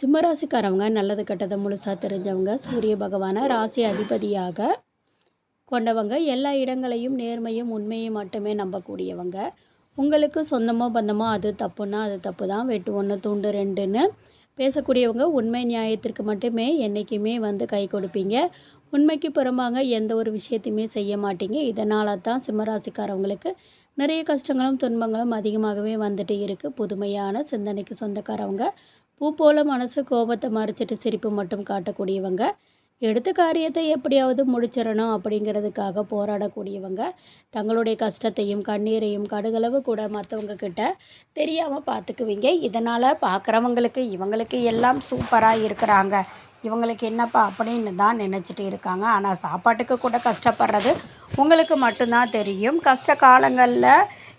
சிம்மராசிக்காரவங்க நல்லது கெட்டதை முழுசாக தெரிஞ்சவங்க சூரிய பகவானை ராசி அதிபதியாக கொண்டவங்க எல்லா இடங்களையும் நேர்மையும் உண்மையும் மட்டுமே நம்பக்கூடியவங்க. உங்களுக்கு சொந்தமோ பந்தமோ அது தப்புன்னா அது தப்பு தான் வெட்டு ஒன்று தூண்டு ரெண்டுன்னு பேசக்கூடியவங்க உண்மை நியாயத்திற்கு மட்டுமே என்றைக்குமே வந்து கை கொடுப்பீங்க. உண்மைக்கு புறம்பாங்க எந்த ஒரு விஷயத்தையுமே செய்ய மாட்டீங்க. இதனால தான் சிம்மராசிக்காரவங்களுக்கு நிறைய கஷ்டங்களும் துன்பங்களும் அதிகமாகவே வந்துட்டு இருக்குது புதுமையான சிந்தனைக்கு சொந்தக்காரவங்க பூ போல மனசு கோபத்தை மறைச்சிட்டு சிரிப்பு மட்டும் காட்டக்கூடியவங்க எடுத்த காரியத்தை எப்படியாவது முடிச்சிடணும் அப்படிங்கிறதுக்காக போராடக்கூடியவங்க தங்களுடைய கஷ்டத்தையும் கண்ணீரையும் கடுகளவு கூட மற்றவங்க கிட்ட தெரியாமல் பார்த்துக்குவீங்க. இதனால் பார்க்குறவங்களுக்கு இவங்களுக்கு எல்லாம் சூப்பராக இருக்கிறாங்க. இவங்களுக்கு என்னப்பா அப்படின்னு தான் நினச்சிட்டு இருக்காங்க. ஆனால் சாப்பாட்டுக்கு கூட கஷ்டப்படுறது உங்களுக்கு மட்டும்தான் தெரியும். கஷ்ட காலங்களில்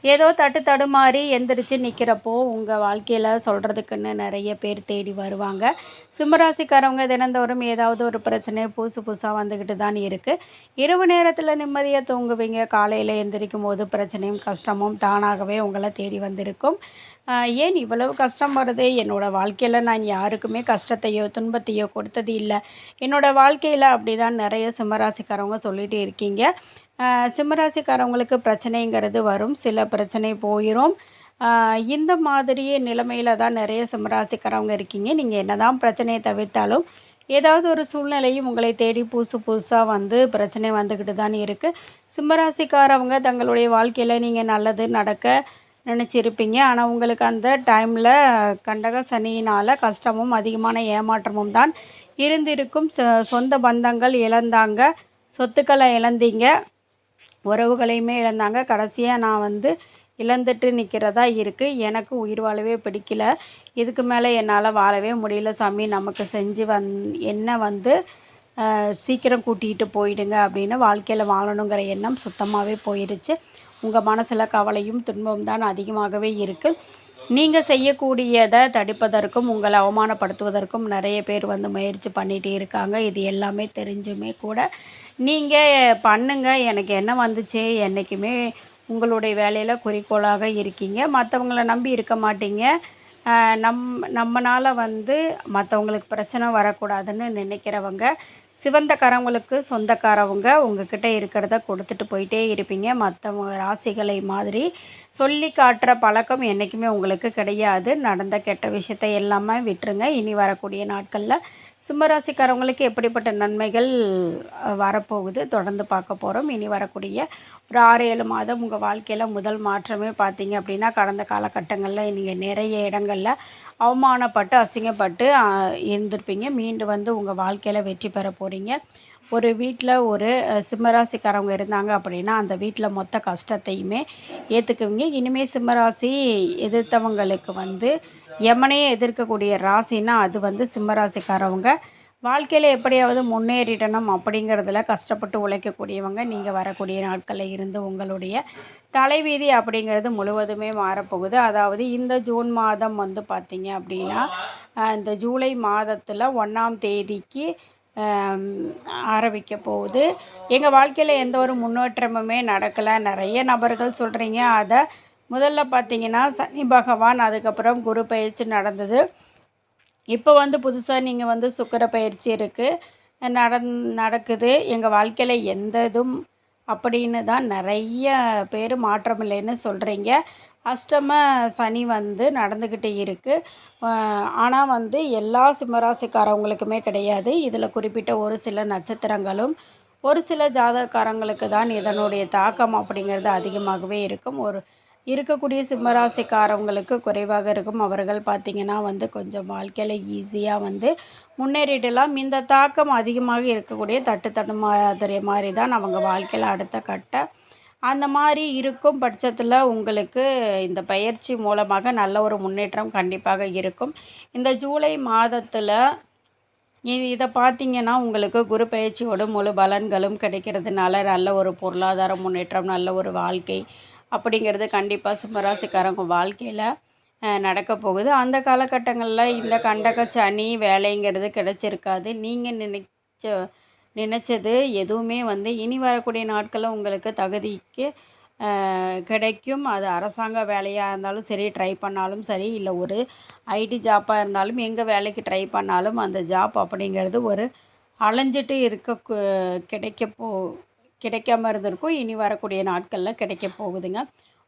ஏதோ தட்டு தடுமாறி எந்திரிச்சு நிற்கிறப்போ உங்கள் வாழ்க்கையில் சொல்கிறதுக்குன்னு நிறைய பேர் தேடி வருவாங்க. சிம்மராசிக்காரவங்க தினந்தோறும் ஏதாவது ஒரு பிரச்சனை புதுசு புதுசாக வந்துக்கிட்டு தான் இருக்குது இரவு நேரத்தில் நிம்மதியாக தூங்குவீங்க. காலையில் எந்திரிக்கும் போது பிரச்சனையும் கஷ்டமும் தானாகவே உங்களை தேடி வந்திருக்கும். ஏன் இவ்வளவு கஷ்டம் வருது? என்னோடய வாழ்க்கையில் நான் யாருக்குமே கஷ்டத்தையோ துன்பத்தையோ கொடுத்தது இல்லை. என்னோடய வாழ்க்கையில் அப்படி தான் நிறைய சிம்மராசிக்காரவங்க சொல்லிகிட்டே இருக்கீங்க. சிம்மராசிக்காரவங்களுக்கு பிரச்சனைங்கிறது வரும். சில பிரச்சனை போயிடும் இந்த மாதிரியே நிலைமையில் தான் நிறைய சிம்மராசிக்காரவங்க இருக்கீங்க. நீங்கள் என்ன தான் பிரச்சனையை தவிர்த்தாலும் ஏதாவது ஒரு சூழ்நிலையும் உங்களை தேடி புதுசு புதுசாக வந்து பிரச்சனை வந்துக்கிட்டு தான் இருக்குது சிம்மராசிக்காரவங்க தங்களுடைய வாழ்க்கையில் நீங்கள் நல்லது நடக்க நினச்சிருப்பீங்க. ஆனால் உங்களுக்கு அந்த டைமில் கண்டக சனியினால் கஷ்டமும் அதிகமான ஏமாற்றமும் தான் இருந்திருக்கும். சொந்த பந்தங்கள் இழந்தாங்க. சொத்துக்களை இழந்தீங்க. உறவுகளையுமே இழந்தாங்க. கடைசியாக நான் வந்து இழந்துட்டு நிற்கிறதா இருக்குது எனக்கு உயிர் வாழவே பிடிக்கல. இதுக்கு மேலே என்னால் வாழவே முடியல சாமி. நமக்கு செஞ்சு வந் என்ன வந்து சீக்கிரம் கூட்டிகிட்டு போயிடுங்க அப்படின்னு வாழ்க்கையில் வாழணுங்கிற எண்ணம் சுத்தமாகவே போயிடுச்சு உங்கள் மனசில் கவலையும் துன்பம் தான் அதிகமாகவே இருக்குது நீங்கள் செய்யக்கூடியதை தடுப்பதற்கும் உங்களை அவமானப்படுத்துவதற்கும் நிறைய பேர் வந்து முயற்சி பண்ணிகிட்டே இருக்காங்க. இது எல்லாமே தெரிஞ்சுமே கூட நீங்கள் பண்ணுங்க. எனக்கு என்ன வந்துச்சு? என்றைக்குமே உங்களுடைய வேலையில் குறிக்கோளாக இருக்கீங்க. மற்றவங்கள நம்பி இருக்க மாட்டீங்க. நம் நம்மனால் வந்து மற்றவங்களுக்கு பிரச்சனை வரக்கூடாதுன்னு நினைக்கிறவங்க சிவந்தக்காரவங்களுக்கு சொந்தக்காரவங்க உங்ககிட்ட இருக்கிறத கொடுத்துட்டு போயிட்டே இருப்பீங்க. மற்றவங்க ராசிகளை மாதிரி சொல்லி காட்டுற பழக்கம் என்றைக்குமே உங்களுக்கு கிடையாது. நடந்த கெட்ட விஷயத்தை எல்லாமே விட்டுருங்க. இனி வரக்கூடிய நாட்களில் சிம்மராசிக்காரவங்களுக்கு எப்படிப்பட்ட நன்மைகள் வரப்போகுது தொடர்ந்து பார்க்க போகிறோம் இனி வரக்கூடிய ஒரு ஆறு ஏழு மாதம் உங்கள் வாழ்க்கையில் முதல் மாற்றமே பார்த்தீங்க அப்படின்னா கடந்த காலகட்டங்களில் நீங்கள் நிறைய இடங்களில் அவமானப்பட்டு அசிங்கப்பட்டு இருந்திருப்பீங்க. மீண்டு வந்து உங்கள் வாழ்க்கையில் வெற்றி பெற போகிறீங்க ஒரு வீட்டில் ஒரு சிம்மராசிக்காரவங்க இருந்தாங்க அப்படின்னா அந்த வீட்டில் மொத்த கஷ்டத்தையுமே ஏற்றுக்குவீங்க இனிமேல் சிம்மராசி எதிர்த்தவங்களுக்கு வந்து எமனையே எதிர்க்கக்கூடிய ராசின்னா அது வந்து சிம்மராசிக்காரவங்க. வாழ்க்கையில் எப்படியாவது முன்னேறிடணும் அப்படிங்கிறதுல கஷ்டப்பட்டு உழைக்கக்கூடியவங்க நீங்கள் வரக்கூடிய நாட்களில் இருந்து உங்களுடைய தலைவீதி அப்படிங்கிறது முழுவதுமே மாறப்போகுது. அதாவது இந்த ஜூன் மாதம் வந்து பார்த்திங்க அப்படின்னா இந்த ஜூலை மாதத்தில் ஒன்றாம் தேதிக்கு ஆரம்பிக்க போகுது. எங்கள் வாழ்க்கையில் எந்த ஒரு முன்னேற்றமுமே நடக்கலை. நிறைய நபர்கள் சொல்கிறீங்க அதை முதல்ல பார்த்தீங்கன்னா சனி பகவான் அதுக்கப்புறம் குரு பயிற்சி நடந்தது. இப்போ வந்து புதுசாக நீங்கள் வந்து சுக்கர பயிற்சி இருக்குது நடந் நடக்குது. எங்கள் வாழ்க்கையில் எந்த இதுவும் அப்படின்னு தான் நிறைய பேர் மாற்றம் இல்லைன்னு சொல்கிறீங்க அஷ்டம சனி வந்து நடந்துக்கிட்டு இருக்குது ஆனால் வந்து எல்லா சிம்மராசிக்காரவங்களுக்குமே கிடையாது. இதில் குறிப்பிட்ட ஒரு சில நட்சத்திரங்களும் ஒரு சில ஜாதகக்காரங்களுக்கு தான் இதனுடைய தாக்கம் அப்படிங்கிறது அதிகமாகவே இருக்கும். ஒரு இருக்கக்கூடிய சிம்மராசிக்காரவங்களுக்கு குறைவாக இருக்கும். அவர்கள் பார்த்திங்கன்னா வந்து கொஞ்சம் வாழ்க்கையில் ஈஸியாக வந்து முன்னேறிடலாம். இந்த தாக்கம் அதிகமாக இருக்கக்கூடிய தட்டு தட்டு மாதிரி மாதிரி தான் அவங்க வாழ்க்கையில் அடுத்த கட்ட அந்த மாதிரி இருக்கும் பட்சத்தில் உங்களுக்கு இந்த பயிற்சி மூலமாக நல்ல ஒரு முன்னேற்றம் கண்டிப்பாக இருக்கும். இந்த ஜூலை மாதத்தில் இது இதை பார்த்தீங்கன்னா உங்களுக்கு குரு பயிற்சியோட முழு பலன்களும் கிடைக்கிறதுனால நல்ல ஒரு பொருளாதார முன்னேற்றம் நல்ல ஒரு வாழ்க்கை அப்படிங்கிறது கண்டிப்பாக சிம்மராசிக்காரங்க வாழ்க்கையில் நடக்க போகுது. அந்த காலகட்டங்களில் இந்த கண்டக சனி வேலைங்கிறது கிடச்சிருக்காது. நீங்கள் நினைச்ச நினச்சது எதுவுமே வந்து இனி வரக்கூடிய நாட்களில் உங்களுக்கு தகுதிக்கு கிடைக்கும். அது அரசாங்க வேலையாக இருந்தாலும் சரி ட்ரை பண்ணாலும் சரி இல்லை ஒரு ஐடி ஜாப்பாக இருந்தாலும் எங்கே வேலைக்கு ட்ரை பண்ணாலும் அந்த ஜாப் அப்படிங்கிறது ஒரு அலைஞ்சிட்டு இருக்க கிடைக்க போ கிடைக்காம இருந்திருக்கும். இனி வரக்கூடிய நாட்களில் கிடைக்க போகுதுங்க.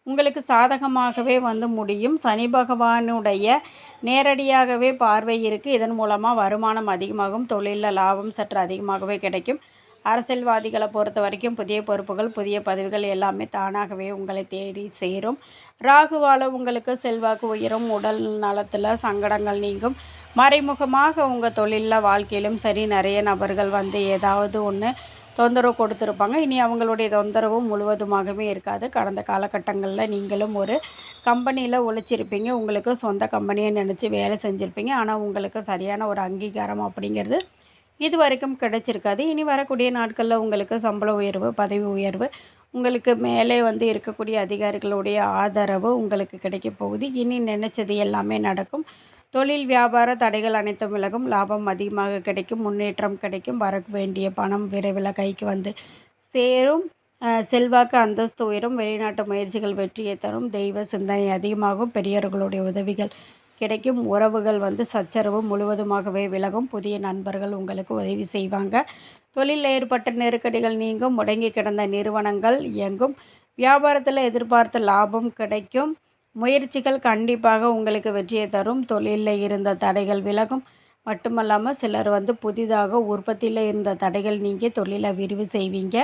உங்களுக்கு சாதகமாகவே வந்து முடியும். சனி பகவானுடைய நேரடியாகவே பார்வை இருக்குது இதன் மூலமாக வருமானம் அதிகமாகும். தொழிலில் லாபம் சற்று அதிகமாகவே கிடைக்கும். அரசியல்வாதிகளை பொறுத்த வரைக்கும் புதிய பொறுப்புகள் புதிய பதவிகள் எல்லாமே தானாகவே உங்களை தேடி சேரும். ராகுவால் உங்களுக்கு செல்வாக்கு உயரும். உடல் நலத்தில் சங்கடங்கள் நீங்கும். மறைமுகமாக உங்கள் தொழிலில் வாழ்க்கையிலும் சரி நிறைய நபர்கள் வந்து ஏதாவது ஒன்று தொந்தரவு கொடுத்துருப்பாங்க. இனி அவங்களுடைய தொந்தரவு முழுவதுமாகவே இருக்காது. கடந்த காலகட்டங்களில் நீங்களும் ஒரு கம்பெனியில் உழைச்சிருப்பீங்க. உங்களுக்கு சொந்த கம்பெனியை நினச்சி வேலை செஞ்சுருப்பீங்க. ஆனால் உங்களுக்கு சரியான ஒரு அங்கீகாரம் அப்படிங்கிறது இது வரைக்கும் கிடைச்சிருக்காது. இனி வரக்கூடிய நாட்களில் உங்களுக்கு சம்பள உயர்வு பதவி உயர்வு உங்களுக்கு மேலே வந்து இருக்கக்கூடிய அதிகாரிகளுடைய ஆதரவு உங்களுக்கு கிடைக்க போகுது. இனி நினச்சது எல்லாமே நடக்கும். தொழில் வியாபார தடைகள் அனைத்தும் விலகும். லாபம் அதிகமாக கிடைக்கும். முன்னேற்றம் கிடைக்கும். வர வேண்டிய பணம் விரைவில் கைக்கு வந்து சேரும். செல்வாக்கு அந்தஸ்து உயரும். வெளிநாட்டு முயற்சிகள் வெற்றியை தரும். தெய்வ சிந்தனை அதிகமாகும். பெரியவர்களுடைய உதவிகள் கிடைக்கும். உறவுகள் வந்து சச்சரவு முழுவதுமாகவே விலகும். புதிய நண்பர்கள் உங்களுக்கு உதவி செய்வாங்க. தொழிலில் ஏற்பட்ட நெருக்கடிகள் நீங்கும். முடங்கி கிடந்த நிறுவனங்கள் இயங்கும். வியாபாரத்தில் எதிர்பார்த்த லாபம் கிடைக்கும். முயற்சிகள் கண்டிப்பாக உங்களுக்கு வெற்றியை தரும். தொழிலில் இருந்த தடைகள் விலகும். மட்டுமல்லாமல் சிலர் வந்து புதிதாக உற்பத்தியில் இருந்த தடைகள் நீங்கி தொழிலை விரிவு செய்வீங்க.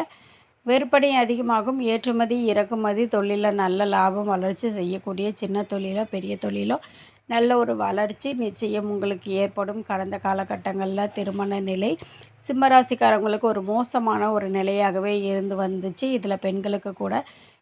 விற்பனை அதிகமாகும். ஏற்றுமதி இறக்குமதி தொழிலில் நல்ல லாபம் வளர்ச்சி செய்யக்கூடிய சின்ன தொழிலோ பெரிய தொழிலோ நல்ல ஒரு வளர்ச்சி நிச்சயம் உங்களுக்கு ஏற்படும். கடந்த காலகட்டங்களில் திருமண நிலை சிம்மராசிக்காரங்களுக்கு ஒரு மோசமான ஒரு நிலையாகவே இருந்து வந்துச்சு. இதில் பெண்களுக்கு கூட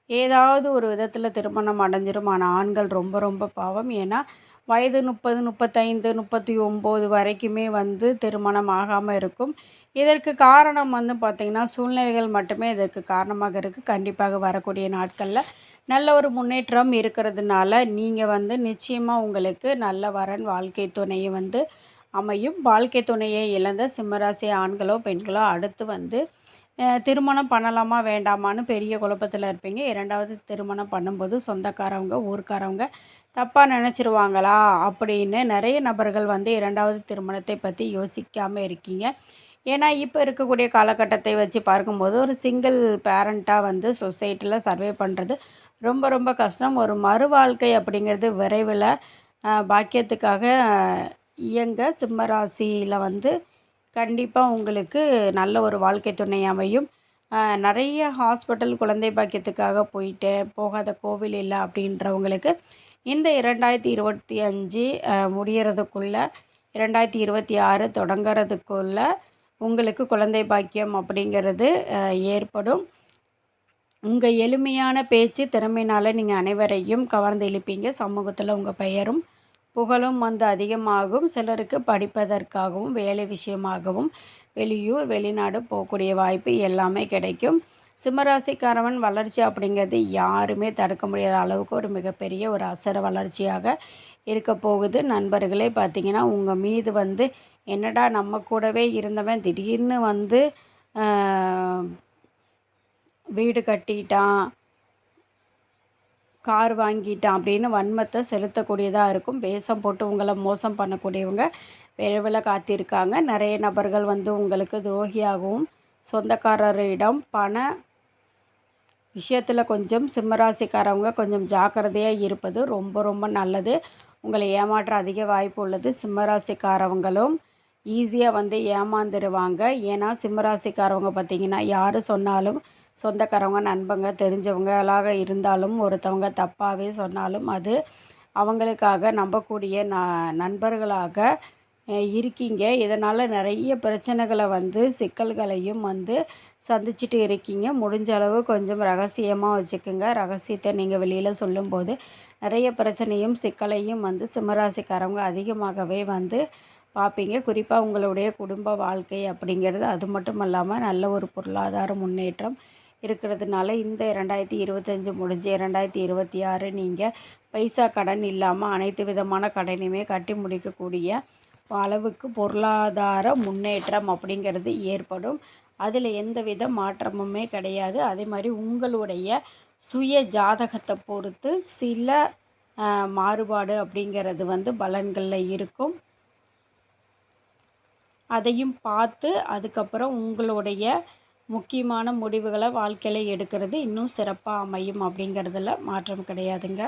ஏதாவது ஒரு விதத்தில் திருமணம் அடைஞ்சிருமான ஆனால் ஆண்கள் ரொம்ப ரொம்ப பாவம். ஏன்னா வயது முப்பது முப்பத்தைந்து முப்பத்தி ஒம்பது வரைக்குமே வந்து திருமணம் ஆகாமல் இருக்கும். இதற்கு காரணம் வந்து பார்த்திங்கன்னா சூழ்நிலைகள் மட்டுமே இதற்கு காரணமாக இருக்குது கண்டிப்பாக வரக்கூடிய நாட்களில் நல்ல ஒரு முன்னேற்றம் இருக்கிறதுனால நீங்கள் வந்து நிச்சயமாக உங்களுக்கு நல்ல வரன் வாழ்க்கை துணையை வந்து அமையும். வாழ்க்கை துணையை இழந்த சிம்மராசி ஆண்களோ பெண்களோ அடுத்து வந்து திருமணம் பண்ணலாமா வேண்டாமான்னு பெரிய குழப்பத்தில் இருப்பீங்க. இரண்டாவது திருமணம் பண்ணும்போது சொந்தக்காரவங்க ஊர்க்காரவங்க தப்பாக நினச்சிருவாங்களா? அப்படின்னு நிறைய நபர்கள் வந்து இரண்டாவது திருமணத்தை பற்றி யோசிக்காமல் இருக்கீங்க. ஏன்னா இப்போ இருக்கக்கூடிய காலகட்டத்தை வச்சு பார்க்கும்போது ஒரு சிங்கிள் பேரண்ட்டாக வந்து சொசைட்டியில் சர்வே பண்ணுறது ரொம்ப ரொம்ப கஷ்டம். ஒரு மறு வாழ்க்கை அப்படிங்கிறது விரைவில் பாக்கியத்துக்காக இயங்க சிம்மராசியில் வந்து கண்டிப்பாக உங்களுக்கு நல்ல ஒரு வாழ்க்கை துணை அமையும். நிறைய ஹாஸ்பிட்டல் குழந்தை பாக்கியத்துக்காக போயிட்டேன் போகாத கோவில் இல்லை அப்படின்றவங்களுக்கு இந்த இரண்டாயிரத்தி இருபத்தி அஞ்சு முடிகிறதுக்குள்ளே இரண்டாயிரத்தி இருபத்தி ஆறு தொடங்கிறதுக்குள்ளே உங்களுக்கு குழந்தை பாக்கியம் அப்படிங்கிறது ஏற்படும். உங்கள் எளிமையான பேச்சு திறமையினால் நீங்கள் அனைவரையும் கவர்ந்து இழுப்பீங்க. சமூகத்தில் உங்கள் பெயரும் புகழும் வந்து அதிகமாகும். சிலருக்கு படிப்பதற்காகவும் வேலை விஷயமாகவும் வெளியூர் வெளிநாடு போகக்கூடிய வாய்ப்பு எல்லாமே கிடைக்கும். சிம்மராசிக்காரவன் வளர்ச்சி அப்படிங்கிறது யாருமே தடுக்க முடியாத அளவுக்கு ஒரு மிகப்பெரிய ஒரு அசர வளர்ச்சியாக இருக்க போகுது. நண்பர்களே பார்த்தீங்கன்னா உங்கள் மீது வந்து என்னடா நம்ம கூடவே இருந்தவன் திடீர்னு வந்து வீடு கட்டிட்டான் கார் வாங்கிட்டான் அப்படின்னு வன்மத்தை செலுத்தக்கூடியதாக இருக்கும். வேஷம் போட்டு உங்களை மோசம் பண்ணக்கூடியவங்க விரைவில் காத்திருக்காங்க. நிறைய நபர்கள் வந்து உங்களுக்கு துரோகியாகவும் சொந்தக்காரரிடம் பண விஷயத்தில் கொஞ்சம் சிம்மராசிக்காரவங்க கொஞ்சம் ஜாக்கிரதையாக இருப்பது ரொம்ப ரொம்ப நல்லது. உங்களை ஏமாற்ற அதிக வாய்ப்பு உள்ளது. சிம்மராசிக்காரவங்களும் ஈஸியாக வந்து ஏமாந்துடுவாங்க ஏன்னா சிம்மராசிக்காரவங்க பார்த்திங்கன்னா யார் சொன்னாலும் சொந்தக்காரவங்க நண்பங்க தெரிஞ்சவங்களாக இருந்தாலும் ஒருத்தவங்க தப்பாகவே சொன்னாலும் அது அவங்களுக்காக நம்பக்கூடிய ந நண்பர்களாக இருக்கீங்க. இதனால் நிறைய பிரச்சனைகளை வந்து சிக்கல்களையும் வந்து சந்திச்சுட்டு இருக்கீங்க. முடிஞ்ச அளவு கொஞ்சம் ரகசியமாக வச்சுக்கோங்க. ரகசியத்தை நீங்கள் வெளியில் சொல்லும்போது நிறைய பிரச்சனையும் சிக்கலையும் வந்து சிம்மராசிக்காரவங்க அதிகமாகவே வந்து பார்ப்பீங்க. குறிப்பாக உங்களுடைய குடும்ப வாழ்க்கை அப்படிங்கிறது அது மட்டும் இல்லாமல் நல்ல ஒரு பொருளாதார முன்னேற்றம் இருக்கிறதுனால இந்த ரெண்டாயிரத்தி இருபத்தஞ்சி முடிஞ்சு ரெண்டாயிரத்தி இருபத்தி ஆறு நீங்கள் பைசா கடன் இல்லாமல் அனைத்து விதமான கடனையுமே கட்டி முடிக்கக்கூடிய அளவுக்கு பொருளாதார முன்னேற்றம் அப்படிங்கிறது ஏற்படும். அதில் எந்தவித மாற்றமுமே கிடையாது. அதே மாதிரி உங்களுடைய சுய ஜாதகத்தை பொறுத்து சில மாறுபாடு அப்படிங்கிறது வந்து பலன்களில் இருக்கும். அதையும் பார்த்து அதுக்கப்புறம் உங்களுடைய முக்கியமான முடிவுகளை வாழ்க்கையில் எடுக்கிறது இன்னும் சிறப்பாக அமையும் அப்படிங்கிறதுல மாற்றம் கிடையாதுங்க.